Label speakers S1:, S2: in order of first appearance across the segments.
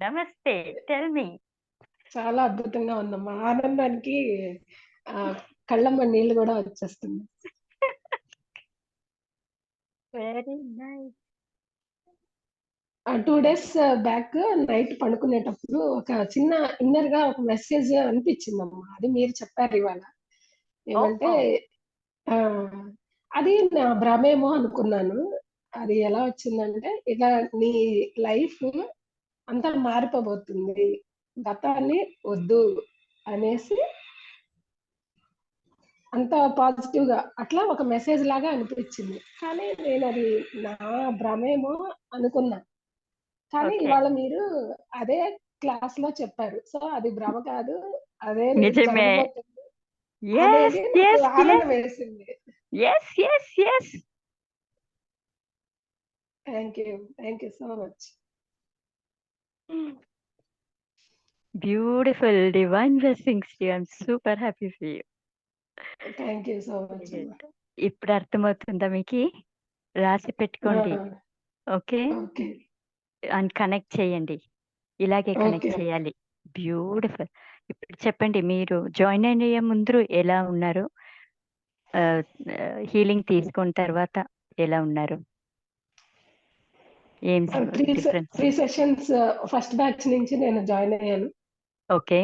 S1: నమస్తే. Tell me.
S2: చాలా అద్భుతంగా ఉందమ్మా. ఆనందానికి కళ్ళమ్మ నీళ్ళు గూడా వచ్చేస్తుంది.
S1: Very
S2: nice. 2 days back night పడుకునేటప్పుడు ఒక చిన్న ఇన్నర్‌గా ఒక మెసేజ్ అనిపించిందమ్మా. అది మీరు చెప్పారు ఇవాళ. ఏమంటే! అది నా భ్రమేమో అనుకున్నాను. అది ఎలా వచ్చిందంటే, ఇలా నీ లైఫ్ అంతా మారిపోబోతుంది. గతాన్ని వద్దు అనేసి అంత పాజిటివ్‌గా అట్లా ఒక మెసేజ్ లాగా అనిపించింది. కానీ నేనది నా భ్రమేమో అనుకున్నా. కానీ. ఇవాళ మీరు అదే క్లాస్‌లో చెప్పారు. సో, అది భ్రమ కాదు. అదే. వేసింది. Thank you. Thank you so
S1: much. Beautiful divine blessings to you. I am super happy for
S2: you. Thank you so much.
S1: ఇప్పుడు అర్థమవుతుందా మీకి? రాసి! పెట్టుకోండి. ఓకే. అండ్ కనెక్ట్ చేయండి. ఇలాగే కనెక్ట్. చేయాలి. బ్యూటిఫుల్. ఇప్పుడు చెప్పండి మీరు జాయిన్ అయ్యే ముందు ఎలా ఉన్నారు? హీలింగ్ తీసుకున్న తర్వాత ఎలా ఉన్నారు? ఏం
S2: ఆ!
S1: స్
S2: 3 సె
S1: డిఫరెన్స్?
S2: 3 సెషన్స్ ఫస్ట్ బ్యాచ్ నుంచి నేను జాయిన్ అయ్యాను.
S1: ఓకే.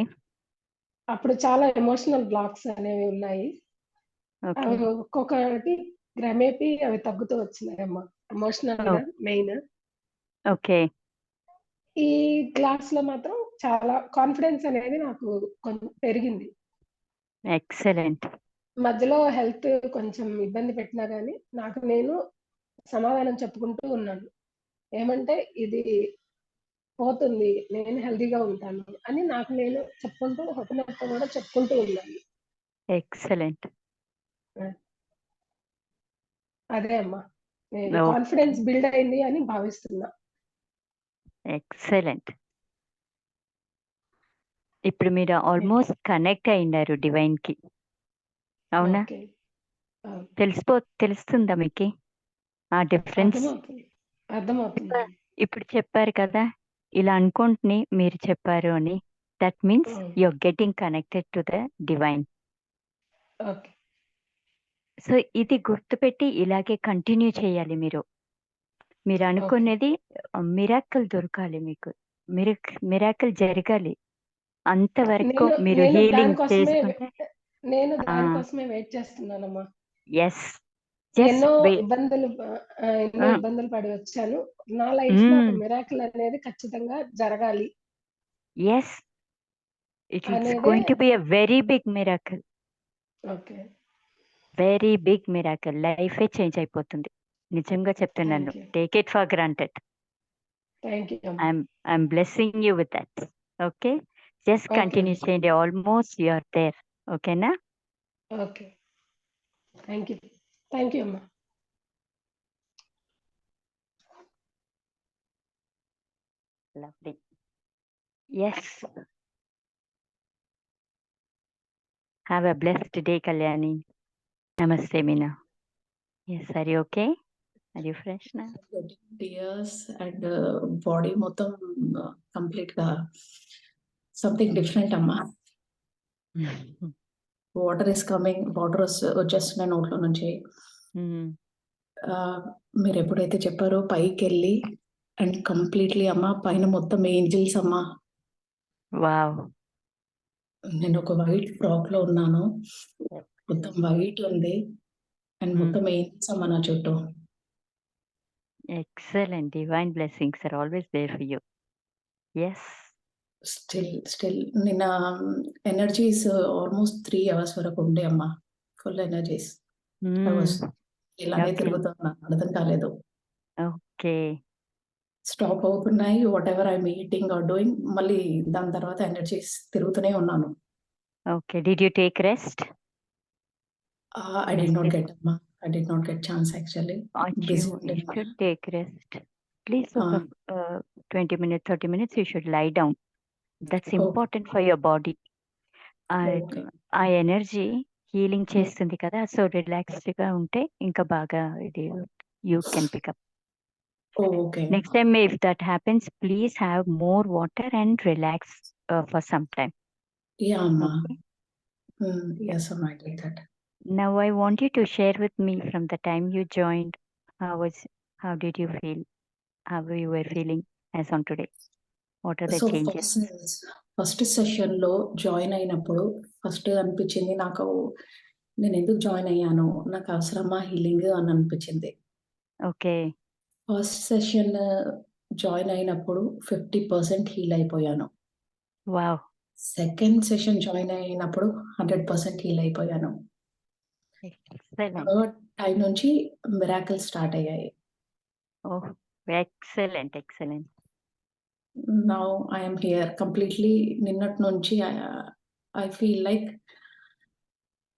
S2: అప్పుడు చాలా ఎమోషనల్ బ్లాక్స్ అనేవి ఉన్నాయి. అవి ఒక్కొక్కటి క్రమేపీ అవి తగ్గుతూ వచ్చినాయమ్మా. ఎమోషనల్‌గా
S1: ఓహ్!
S2: మెయిన్.
S1: ఓకే.
S2: ఈ క్లాస్‌లో మాత్రం చాలా కాన్ఫిడెన్స్ అనేది నాకు కొంచెం పెరిగింది.
S1: ఎక్సలెంట్.
S2: మధ్యలో హెల్త్ కొంచెం ఇబ్బంది పెట్టినా గాని, నాకు నేను సమాధానం చెప్పుకుంటూ ఉన్నాను. ఏమంటే ఇది పోతుంది. నేను హెల్తీగా ఉంటాను అని నాకు నేను చెప్పుకుంటూ హుకునతో కూడా చెప్పుకుంటూ ఉన్నాను.
S1: ఎక్సలెంట్.
S2: అదే అమ్మా.
S1: ఓకే.
S2: కాన్ఫిడెన్స్ బిల్డ్ అయింది అని భావిస్తున్నా.
S1: ఎక్సలెంట్. ఇప్పుడు మీరు. ఆల్‌మోస్ట్ కనెక్ట్ అయ్యుండారు డివైన్‌కి. అవునా?
S2: ఓకే. అవును.
S1: తెలిసిపో తెలుస్తుందా మీకి? ఆ డిఫరెన్స్?
S2: అర్థమవుతుంది.
S1: ఇప్పుడు చెప్పారు కదా! ఇలా అనుకుంటని మీరు చెప్పారు అని. That means
S2: hmm.
S1: You are getting connected to the divine.
S2: Okay.
S1: So, ఇది గుర్తుపెట్టి ఇలాగే కంటిన్యూ చేయాలి మీరు. మీరు. అనుకునేది మిరాకిల్ దొరకాలి మీకు. మిరక్ మిరాకిల్ జరగాలి. అంతవరకు మీరు హీలింగ్ చేసుకుంటే
S2: నేను! దానికోసమే వెయిట్ చేస్తున్నానమ్మా.
S1: యెస్.
S2: ఎన్నో ఇబ్బందులు ఎన్నో! ఇబ్బందులు పడి వచ్చాను. నా ఒక
S1: హ్మ్.
S2: మిరాకిల్ అనేది ఖచ్చితంగా జరగాలి.
S1: యెస్. ఇట్
S2: అనేదే
S1: going to be a very big miracle.
S2: Okay.
S1: Very big miracle. లైఫే చేంజ్ అయిపోతుంది. నిజంగా చెప్తున్నాను. Take it for granted.
S2: Thank you
S1: I
S2: అమ్మా.
S1: Am I am blessing you with that.
S2: Okay.
S1: Just
S2: continue.
S1: చేయండి. Almost you are there. ఓకేనా?
S2: Okay. Thank you. Thank you అమ్మా.
S1: Lovely. Yes. Have a blessed day Kalyani. Namaste Meena. Yes. Are you okay? Are you fresh now?
S3: Sweating tears and body మొత్తం కంప్లీట్‌గా something different అమ్మా. Water is coming. Water వచ్చేస్తున్నాయి నోట్లో నుంచి.
S1: హ్మ్.
S3: ఆహ్, మీరెప్పుడైతే చెప్పారో పైకెళ్ళి అండ్ కంప్లీట్‌లీ అమ్మా పైన మొత్తం ఏంజెల్స్ అమ్మా.
S1: వావ్!
S3: నేను ఒక వైట్ ఫ్రాక్‌లో ఉన్నాను. మొత్తం వైట్ ఉంది. అండ్. మొత్తం ఏంజెల్స్ అమ్మా నా చుట్టూ.
S1: Excellent. Divine blessings are always there for you. Yes.
S3: Still still నిన్న ఎనర్జీస్ ఆల్‌మోస్ట్ 3 అవర్స్ వరకు ఉండే అమ్మా. Full
S1: energies.
S3: I
S1: okay.
S3: తిరుగుతున్నా. అర్థం కాలేదు.
S1: ఓకే.
S3: స్టాప్ అవుతున్నాయి. Whatever I'm eating or doing మళ్ళీ దాని తర్వాత ఎనర్జీస్ తిరుగుతూనే ఉన్నాను.
S1: Okay. Did you take
S3: rest? I did not get అమ్మా.
S1: I
S3: did
S1: not get chance actually.
S3: Take
S1: rest. Please 20 minutes, 30 minutes you should lie down. That's
S3: okay.
S1: Important for your body. Ah,
S3: okay.
S1: ఆ energy healing
S3: hmm.
S1: చేస్తుంది కదా! So, రిలాక్స్డ్‌గా ఉంటే ఇంకా బాగా ఇది you can
S3: pick up. Oh okay
S1: Next time, if that happens, please have more water and relax uh, for some time.
S3: Yeah అమ్మా
S1: Okay.
S3: Yes అమ్మా I do that
S1: Now, I want you to share with me from the time you joined. How was? How did you feel? How you were feeling as on today? So?
S3: First first సెషన్లో join అయినప్పుడు first అనిపించింది నాకు నేను ఎందుకు join అయ్యాను నాకు అవసరమా healing అని అనిపించింది
S1: Okay.
S3: ఫస్ట్ సెషన్ జాయిన్ అయినప్పుడు ఫిఫ్టీ పర్సెంట్ హీల్ అయిపోయాను
S1: Wow.
S3: సెకండ్ సెషన్ జాయిన్ అయినప్పుడు హండ్రెడ్ పర్సెంట్ హీల్ అయిపోయాను. థర్డ్ టైం నుంచి మిరాకిల్ స్టార్ట్ అయ్యాయి
S1: Oh, excellent. Excellent.
S3: Now I'm here completely నిన్నటి నుంచి I feel like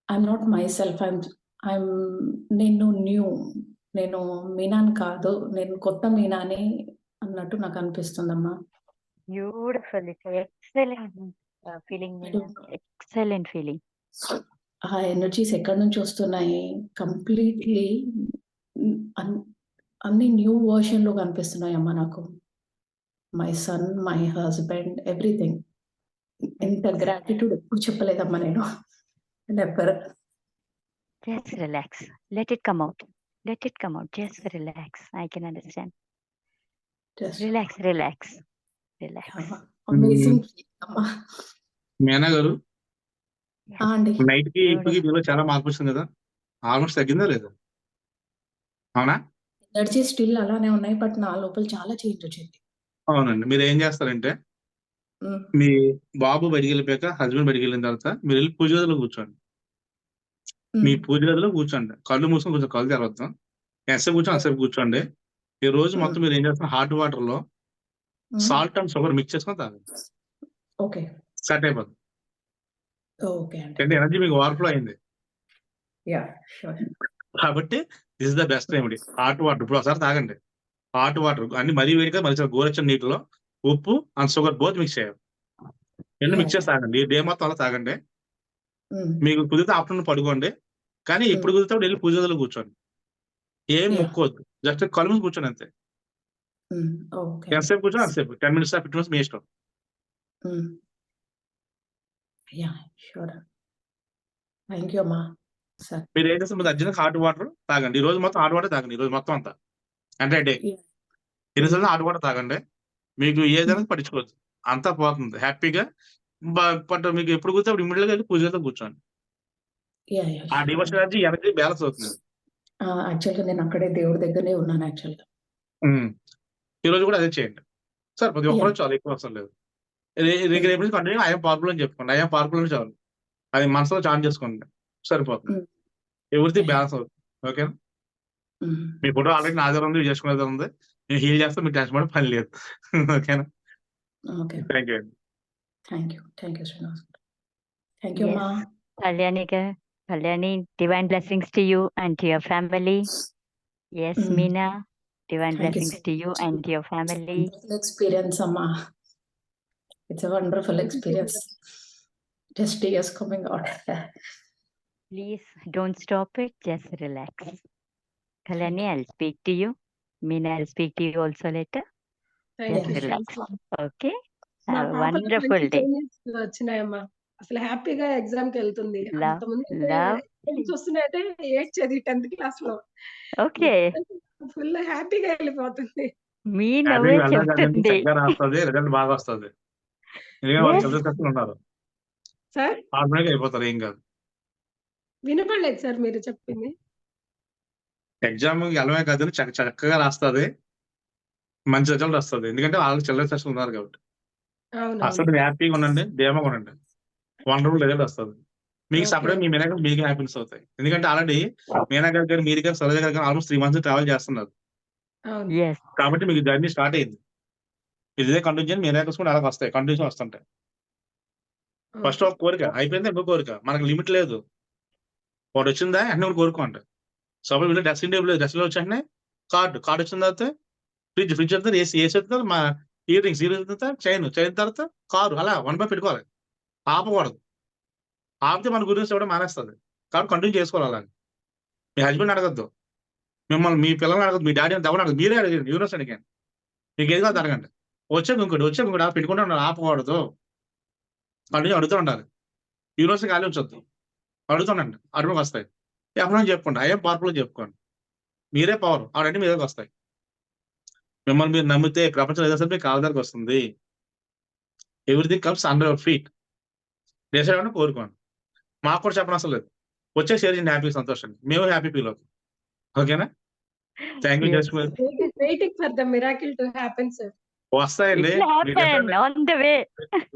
S3: I'm not myself I'm I'm నేను new నేను మీనాని కాదు. నేను కొత్త మీనాని అన్నట్టు నాకు అనిపిస్తుందమ్మా.
S1: Uh, feeling. Meena. Excellent feeling.
S3: ఆ ఎనర్జీస్ ఎక్కడి నుంచి వస్తున్నాయి? కంప్లీట్లీ అన్ని న్యూ వర్షన్లో కనిపిస్తున్నాయి అమ్మా నాకు. My son my husband everything ఇంత గ్రాటిట్యూడ్ ఎప్పుడు చెప్పలేదమ్మా నేను. Never
S1: Just relax. Let it come out. Let it come out. Just relax. I can understand.
S3: Just
S1: Relax, relax, relax.
S3: Amazing అమ్మా.
S4: మీనా గారు? నైట్కి ఇప్పటికి మీలో చాలా మార్పు వచ్చింది కదా? ఆల్మోస్ట్ తగ్గిందా లేదా? అవునా?
S3: ఎనర్జీ స్టిల్ అలానే ఉన్నాయి బట్ నా లోపల చాలా చేంజ్ వచ్చింది.
S4: అవునండి. మీరు ఏం చేస్తారంటే మీ బాబు బయటికి వెళ్ళిపోయాక హస్బెండ్ బయటికి వెళ్ళిన తర్వాత మీరు వెళ్ళి పూజ గదిలో కూర్చోండి. మీ పూజ గదిలో కూర్చోండి. కళ్ళు మూసుకొని కూర్చో కళ్ళు తెరవద్దాం. ఎంతసేపు కూర్చొని అంతసేపు కూర్చోండి. ఈ రోజు మొత్తం మీరు ఏం చేస్తారు హాట్
S3: వాటర్లో
S4: సాల్ట్ అండ్ షుగర్ మిక్స్ చేసుకొని తాగండి.
S3: ఓకే.
S4: సెట్ అయిపోతుంది
S3: ఓకే అండి.
S4: అంటే ఎనర్జీ మీకు ఓవర్ఫ్లో అయింది.
S3: షూర్.
S4: కాబట్టి this is the best remedy. Hot water. ఇప్పుడు ఒకసారి తాగండి. హాట్ వాటర్ అన్ని మరీ వేడిగా మరి చాలా గోరచ్చని నీటిలో ఉప్పు అండ్ షుగర్ బోత్ మిక్స్ చేయాలి. రెండు మిక్స్ చేసి తాగండి. డే మొత్తం అలా తాగండి. మీకు కుదిరితే ఆఫ్టర్నూన్ పడుకోండి. కానీ ఎప్పుడు కుదిరితే వెళ్ళి పూజ గదిలో కూర్చోండి. ఏం. ముక్కోవద్దు జస్ట్ కళ్ళు మూసి కూర్చోండి అంతే. ఎంతసేపు కూర్చొని అంతసేపు. టెన్ మినిట్స్ ఫిఫ్టీన్ మినిట్స్ మీ ఇష్టం. మీరు ఏం చేస్తే అర్జెంట్ హాట్ వాటర్ తాగండి. ఈ రోజు మొత్తం హాట్ వాటర్ తాగండి. ఈ రోజు మొత్తం అంతా. అంటే డే. ఎన్నిసార్లు హాట్ వాటర్ తాగండి. మీకు ఏదైనా పట్టించుకోవచ్చు అంతా పోతుంది. హ్యాపీగా బట్ మీకు ఎప్పుడు కూర్చో అప్పుడు ఇమ్మీడియట్గా పూజ కూర్చోండి. ఆ
S3: yeah
S4: devotion energy energy balance అవుతుంది.
S3: యాక్చువల్గా నేను అక్కడే దేవుడి ఉన్నాను యాక్చువల్గా
S4: ఉమ్. ఈ రోజు కూడా అదే చేయండి. సార్ ప్రతి ఒక్కరు. చాలు ఎక్కువ అవసరం లేదు. రేపు రేపు నుంచి కంటిన్యూ ఐఎమ్ పవర్ఫుల్ అని చెప్పుకోండి. ఐఎమ్ పవర్ఫుల్ అని చాలు. అది మనసులో చాన్ చేసుకోండి. సరిపోతుంది. ఎవరిది
S3: Yeah.
S4: బ్యాలెన్స్ అవుతుంది. ఓకేనా మీ ఫోటో ఆల్రెడీ నా దగ్గర ఉంది చేసుకునేది ఉంది. హీల్ చేస్తే మీకు టెన్షన్ పడే పని లేదు ఓకేనా
S3: okay
S4: thank you
S3: thank you thank you Srinivas thank you
S1: Yes.
S3: అమ్మా
S1: Kalyani, ga- Kalyani, divine blessings to you and to your family. Yes,
S3: Mm.
S1: Meena, divine
S3: Thank you
S1: blessings
S3: so
S1: to you and to your family.
S3: Wonderful experience అమ్మా it's a wonderful
S2: Thank you so
S3: experience just ears coming out
S1: Please don't stop it, just relax. Kalyani, I'll speak to you. Meena, I'll speak to you also later.
S2: Thank
S1: Just
S2: you
S1: relax. Okay?
S2: మా
S1: Have a wonderful
S2: వచ్చినాయమ్మా అసలు హ్యాపీగా ఎగ్జామ్కి వెళ్తుంది
S1: Love,
S2: అంతకుముందు
S1: love.
S2: చూస్తున్నాయంటే ఏడ్చేది tenth క్లాస్లో
S1: Okay.
S2: ఫుల్ హ్యాపీగా వెళ్ళిపోతుంది
S1: మీ
S4: హ్యాపీ
S1: నవ్వే
S4: కాదండి
S1: చెప్తుంది
S4: చక్కగా రాస్తుంది రిజల్ట్ బాగా వస్తుంది ఎందుకంటే వాళ్ళు
S1: Yes.
S4: చదువు కష్టం ఉన్నారు
S2: సార్
S4: ఆటోమేటిక్ అయిపోతారు ఏం కాదు
S2: వినపడలేదు సార్ మీరు చెప్పింది
S4: ఎగ్జామ్ వెళ్ళమే కాదని చక్క చక్కగా రాస్తుంది. మంచి రిజల్ట్ వస్తుంది. ఎందుకంటే వాళ్ళకి చిల్లర సెషన్ ఉన్నారు కాబట్టి.
S2: అవును
S4: అసలు హ్యాపీగా ఉండండి ధీమాగా ఉండండి. వండర్ఫుల్ రిజల్ట్ వస్తుంది. మీకు. సపరేట్ మీ మీనా గారు మీకు హ్యాపీనెస్ అవుతాయి. ఎందుకంటే ఆల్రెడీ మీనా గారు మీరు కానీ సరోజ గారు కానీ ఆల్మోస్ట్ త్రీ మంత్స్ ట్రావెల్ చేస్తున్నారు. కాబట్టి మీకు జర్నీ స్టార్ట్ అయింది. ఇదే కంటిన్యూ మీనా గారు కూడా అలాగ వస్తాయి. కంటిన్యూస్ వస్తుంటాయి. ఫస్ట్ ఒక కోరిక. అయిపోయింది ఇంకో కోరిక? మనకు లిమిట్ లేదు. ఒకటి వచ్చిందా? వెంటనే ఒకటి కోరుకోండి సపోజ్ వీళ్ళు డ్రెస్సింగ్ టేబుల్ డ్రెస్లో వచ్చి కార్డు కార్డు వచ్చిన తర్వాత ఫ్రిడ్జ్ ఫ్రిడ్జ్ తర్వాత ఏసీ ఏసీ వచ్చిన తర్వాత మా ఇయర్ రింగ్స్ ఇయర్ తర్వాత చైన్ చైన్ తర్వాత కారు అలా వన్ బై పెట్టుకోవాలి. ఆపకూడదు. ఆపితే మన గురించి కూడా మానేస్తుంది. కాబట్టి కంటిన్యూ చేసుకోవాలి అలా మీ హస్బెండ్ అడగద్దు. మిమ్మల్ని మీ పిల్లల్ని అడగదు మీ డాడీ ఎవరు అడగదు మీరే అడిగారు యూనివర్స్ అడిగాను మీకు ఏది కాదు అడగండి. వచ్చాక ఇంకోటి వచ్చాక ఇంకోటి పెట్టుకుంటూ ఉండాలి. ఆపకూడదు. కంటిన్యూ అడుగుతూ ఉండాలి. యూనివర్స్ ఖాళీ ఉంచొద్దు. అడుగుతుండండి అడుగుకి వస్తాయి. ఎప్పుడైనా చెప్పుకోండి. అయ్యే పవర్ఫుల్ చెప్పుకోండి. మీరే పవర్ ఆడంటే మీ దగ్గరకు వస్తాయి. మిమ్మల్ని మీరు నమ్మితే ప్రపంచం ఏదో మీకు కాళ్ళ దగ్గరకు వస్తుంది. Everything comes under our feet decide అవ్వడం కోరుకోండి. మాకు కూడా చెప్పడం అసలు లేదు. వచ్చే షేర్ చేయండి హ్యాపీ సంతోషంగా మేము హ్యాపీ ఫీల్ అవుతాం. ఓకేనా? Thank
S1: you.
S4: Just
S2: waiting for the miracle to happen sir
S4: వస్తాయండి.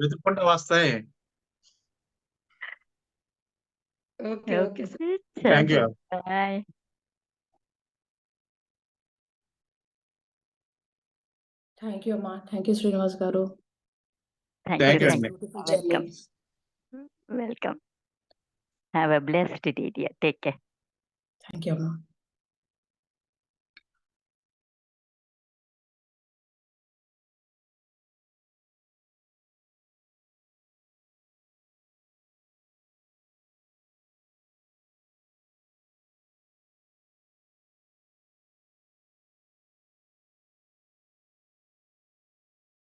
S1: Will
S2: Okay okay sir
S4: thank you
S1: Bye.
S3: Thank you అమ్మా thank you Srinivas garu
S1: Thank
S4: Thank
S1: you.
S4: you,
S1: Thank
S4: Andy.
S1: you.
S3: Welcome.
S1: Welcome. Have a blessed day, dear. Take care.
S3: Thank you అమ్మా